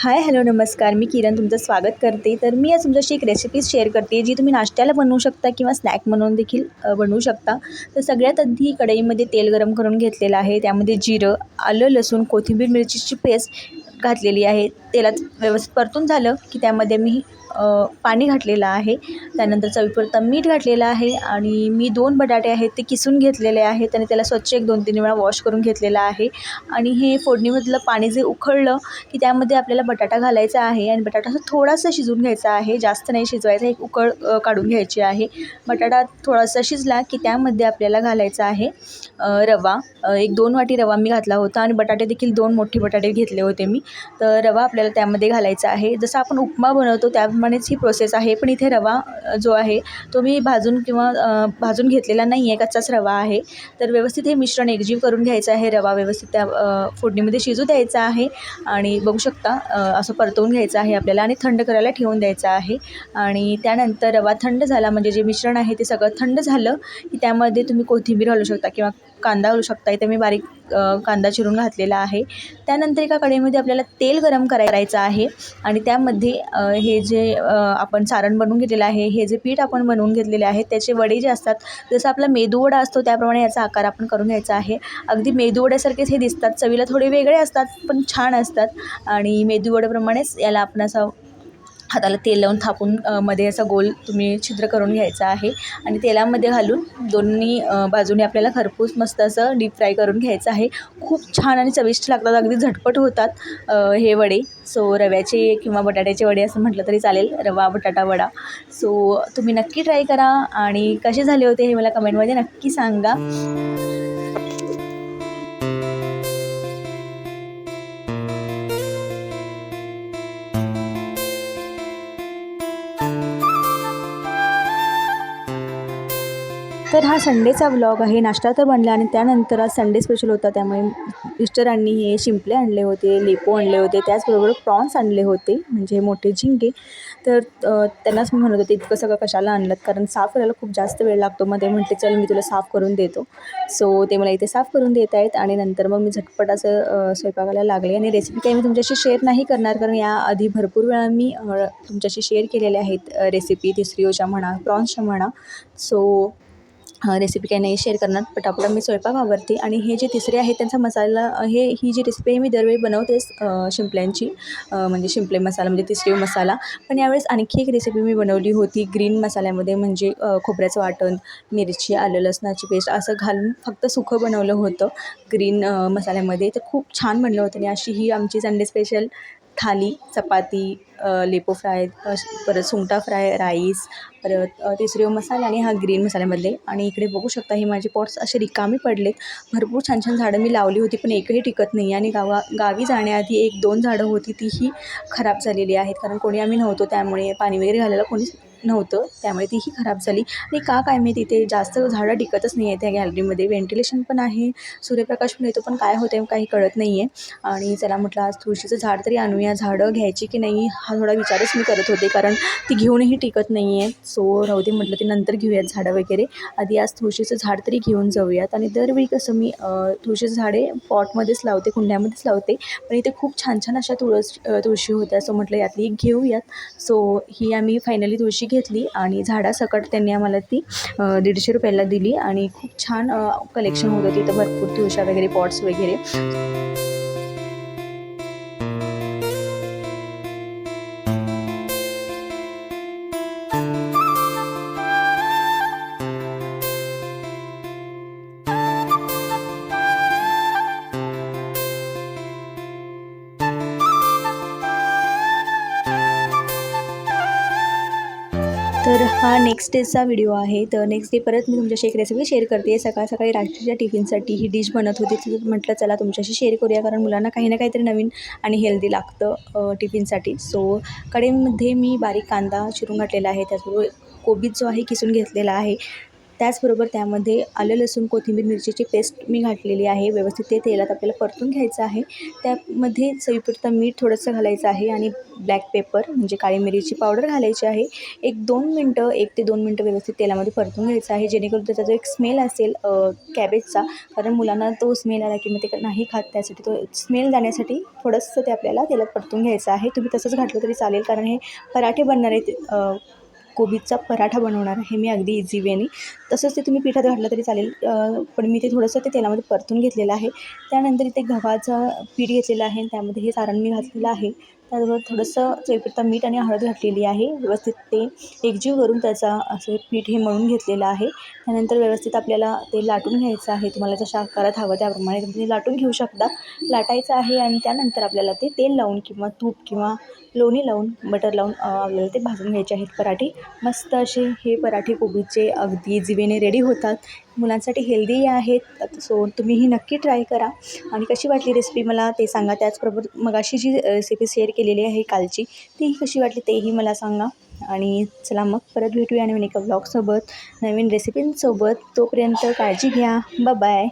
Hi hello नमस्कार. मी किरण तुमचं स्वागत करते. तर मी आज तुमच्याशी एक रेसिपी शेअर करते जी तुम्ही नाश्त्याला बनवू शकता किंवा स्नॅक म्हणून देखील बनवू शकता. तर सगळ्यात आधी कढईमध्ये तेल गरम करून घेतलेलं आहे. त्यामध्ये जिरं आलं लसूण कोथिंबीर मिरचीची पेस्ट घातलेली आहे. तेलात व्यवस्थित परतून झालं की त्यामध्ये मी पाणी घातलेलं आहे. त्यानंतर चवीपुरतं मीठ घातलेलं आहे आणि मी दोन बटाटे आहेत ते किसून घेतलेले आहेत. आणि त्याला स्वच्छ एक दोन तीन वेळा वॉश करून घेतलेलं आहे. आणि हे फोडणीमधलं पाणी जे उकळलं की त्यामध्ये आपल्याला बटाटा घालायचा आहे आणि बटाटा असं थोडासा शिजवून घ्यायचा आहे. जास्त नाही शिजवायचा एक उकळ काढून घ्यायची आहे. बटाटा थोडासा शिजला की त्यामध्ये आपल्याला घालायचा आहे रवा. एक दोन वाटी रवा मी घातला होता आणि बटाटे देखील दोन मोठे बटाटे घेतले होते मी. तर रवा आपल्याला त्यामध्ये घालायचा आहे. जसं आपण उपमा बनवतो त्या त्याप्रमाणेच ही प्रोसेस आहे. पण इथे रवा जो आहे तो मी भाजून किंवा भाजून घेतलेला नाही आहे कच्चाच रवा आहे. तर व्यवस्थित हे मिश्रण एकजीव करून घ्यायचं आहे. रवा व्यवस्थित त्या फोडणीमध्ये शिजू द्यायचा आहे आणि बघू शकता असं परतवून घ्यायचं आहे आपल्याला आणि थंड करायला ठेवून द्यायचं आहे. आणि त्यानंतर रवा थंड झाला म्हणजे जे मिश्रण आहे ते सगळं थंड झालं की त्यामध्ये तुम्ही कोथिंबीर घालू शकता किंवा कांदा घालू शकता. इथे मी बारीक कांदा चिरून घातलेला आहे. त्यानंतर एका कढईमध्ये आपल्याला तेल गरम करायचं आहे. आणि त्यामध्ये हे जे आपण सारण बनवून घेतलेलं आहे हे जे पीठ आपण बनवून घेतलेले आहे त्याचे वडे जे असतात जसं आपला मेदूवडा असतो त्याप्रमाणे याचा आकार आपण करून घ्यायचा आहे. अगदी मेदूवड्यासारखेच हे दिसतात. चवीला थोडे वेगळे असतात पण छान असतात. आणि मेदूवड्याप्रमाणेच याला आपण असं हाताला तेल लावून थापून मध्ये असं गोल तुम्ही छिद्र करून घ्यायचं आहे. आणि तेलामध्ये घालून दोन्ही बाजूने आपल्याला खरपूस मस्त असं डीप फ्राय करून घ्यायचं आहे. खूप छान आणि चविष्ट लागतात. अगदी झटपट होतात हे वडे. सो रव्याचे किंवा बटाट्याचे वडे असं म्हटलं तरी चालेल. रवा बटाटा वडा. सो तुम्ही नक्की ट्राय करा. आणि कसे झाले होते हे मला कमेंटमध्ये नक्की सांगा. तर हा संडेचा व्लॉग आहे. नाश्ता तर बनला आणि त्यानंतर आज संडे स्पेशल होता. त्यामुळे मिस्टरांनी हे शिंपले आणले होते लेपो आणले होते त्याचबरोबर प्रॉन्स आणले होते म्हणजे मोठे झिंगे. तर त्यांनाच मी म्हणत होते इतकं सगळं कशाला आणलं कारण साफ करायला खूप जास्त वेळ लागतो. मग ते म्हटले चल मी तुला साफ करून देतो. सो ते मला इथे साफ करून देत आहेत आणि नंतर मग मी झटपट असं स्वयंपाकाला लागले. आणि रेसिपी काही मी तुमच्याशी शेअर नाही करणार कारण याआधी भरपूर वेळा मी तुमच्याशी शेअर केलेल्या आहेत रेसिपी तिसरीओच्या म्हणा प्रॉन्सच्या म्हणा. सो रेसिपी काही नाही शेअर करणार पटापट मी स्वयंपाक आवडते आणि हे जे तिसरे आहे त्यांचा मसाला हे ही जी रेसिपी आहे मी दरवेळी बनवतेच शिंपल्यांची म्हणजे शिंपले मसाला म्हणजे तिसरी मसाला. पण यावेळेस आणखी एक रेसिपी मी बनवली होती ग्रीन मसाल्यामध्ये म्हणजे खोबऱ्याचं वाटण मिरची आलं लसणाची पेस्ट असं घालून फक्त सुखं बनवलं होतं ग्रीन मसाल्यामध्ये. तर खूप छान बनलं होतं आणि अशी ही आमची संडे स्पेशल थाली चपाती लेपो फ्राय परत सुंगटा फ्राय राईस परत अ, तिसरी मसाला आणि हा ग्रीन मसाल्यामधले. आणि इकडे बघू शकता हे माझे पॉट्स असे रिकामे पडलेत. भरपूर छान छान झाडं मी लावली होती पण एकही टिकत नाही. आणि गावा गावी जाण्याआधी एक दोन झाडं होती तीही खराब झालेली आहेत. कारण कोणी आम्ही नव्हतो त्यामुळे पाणी वगैरे घालायला कोणीच नव्हतं. त्यामुळे तीही खराब झाली. आणि का काय मी तिथे जास्त झाडं टिकतच नाही आहे त्या गॅलरीमध्ये. व्हेंटिलेशन पण आहे. सूर्यप्रकाश पण येतो पण काय होतं काही कळत नाही आहे आणि चला म्हटलं आज तुळशीचं झाड तरी आणूया. झाडं घ्यायची की नाही हा थोडा विचारच मी करत होते कारण ती घेऊनही टिकत नाही आहे सो राहू दे म्हटलं ते नंतर घेऊयात झाडं वगैरे. आधी आज तुळशीचं झाड तरी घेऊन जाऊयात. आणि दरवेळी कसं मी तुळशीचं झाडे पॉटमध्येच लावते कुंड्यामध्येच लावते. पण इथे खूप छान छान अशा तुळस तुळशी होत्या. सो म्हटलं यातली एक घेऊयात. सो ही आम्ही फायनली तुळशी घेतली आणि झाडासकट त्यांनी आम्हाला ती दीडशे रुपयाला दिली आणि खूप छान कलेक्शन होतं. तिथं भरपूर तुळशा वगैरे पॉट्स वगैरे. तर हा नेक्स्ट डेचा व्हिडिओ आहे. तर नेक्स्ट डे परत मी तुमच्याशी एक रेसिपी शेअर करते. सकाळ सकाळी रात्रीच्या टिफिनसाठी ही डिश बनत होती. तर म्हटलं चला तुमच्याशी शेअर करूया कारण मुलांना काही ना काहीतरी नवीन आणि हेल्दी लागतं टिफिनसाठी. सो कडेमध्ये मी बारीक कांदा चिरून घातलेला आहे. त्याचबरोबर कोबीज जो आहे किसून घेतलेला आहे. त्याचबरोबर त्यामध्ये आलं लसूण कोथिंबीर मिरचीची पेस्ट मी घातलेली आहे. व्यवस्थित ते तेलात आपल्याला परतून घ्यायचं आहे. त्यामध्ये चवीपुरतं मीठ थोडंसं घालायचं आहे आणि ब्लॅक पेपर म्हणजे काळी मिरीची पावडर घालायची आहे. एक दोन मिनटं एक ते दोन मिनटं व्यवस्थित तेलामध्ये परतून घ्यायचं आहे. जेणेकरून त्याचा जो एक स्मेल असेल कॅबेजचा कारण मुलांना तो स्मेल आला की मग ते नाही खात त्यासाठी तो स्मेल जाण्यासाठी थोडंसं ते आपल्याला तेलात परतून घ्यायचं आहे. तुम्ही तसंच घातलं तरी चालेल कारण हे पराठे बनणारे कोबीचा पराठा बनवणार आहे मी अगदी इझी वेने तसंच ते तुम्ही पिठात घातलं तरी चालेल. पण मी ते थोडंसं ते तेलामध्ये परतून घेतलेलं आहे. त्यानंतर इथे गव्हाचं पीठ घेतलेलं आहे आणि त्यामध्ये हे सारण मी घातलेलं आहे. त्याचबरोबर थोडंसं चवीपुरतं मीठ आणि हळद घातलेली आहे. व्यवस्थित ते एकजीव करून त्याचा असं पीठ हे मळून घेतलेलं आहे. त्यानंतर व्यवस्थित आपल्याला ते लाटून घ्यायचं आहे. तुम्हाला जशा आकारात हवं त्याप्रमाणे तुम्ही लाटून घेऊ शकता. लाटायचं आहे आणि त्यानंतर आपल्याला ते तेल लावून किंवा तूप किंवा लोणी लावून बटर लावून आपल्याला ते भाजून घ्यायचे आहेत पराठे. मस्त असे हे पराठे कोबीचे अगदी जिवेने रेडी होतात. मुलांसाठी हेल्दी आहेत सो तुम्हीही नक्की ट्राय करा. आणि कशी वाटली रेसिपी मला ते सांगा. त्याचबरोबर मगाशी जी रेसिपी शेअर केलेली आहे कालची तीही कशी वाटली तेही मला सांगा. आणि चला मग परत भेटूया नवीन एका ब्लॉगसोबत नवीन रेसिपींसोबत तोपर्यंत काळजी घ्या. बाय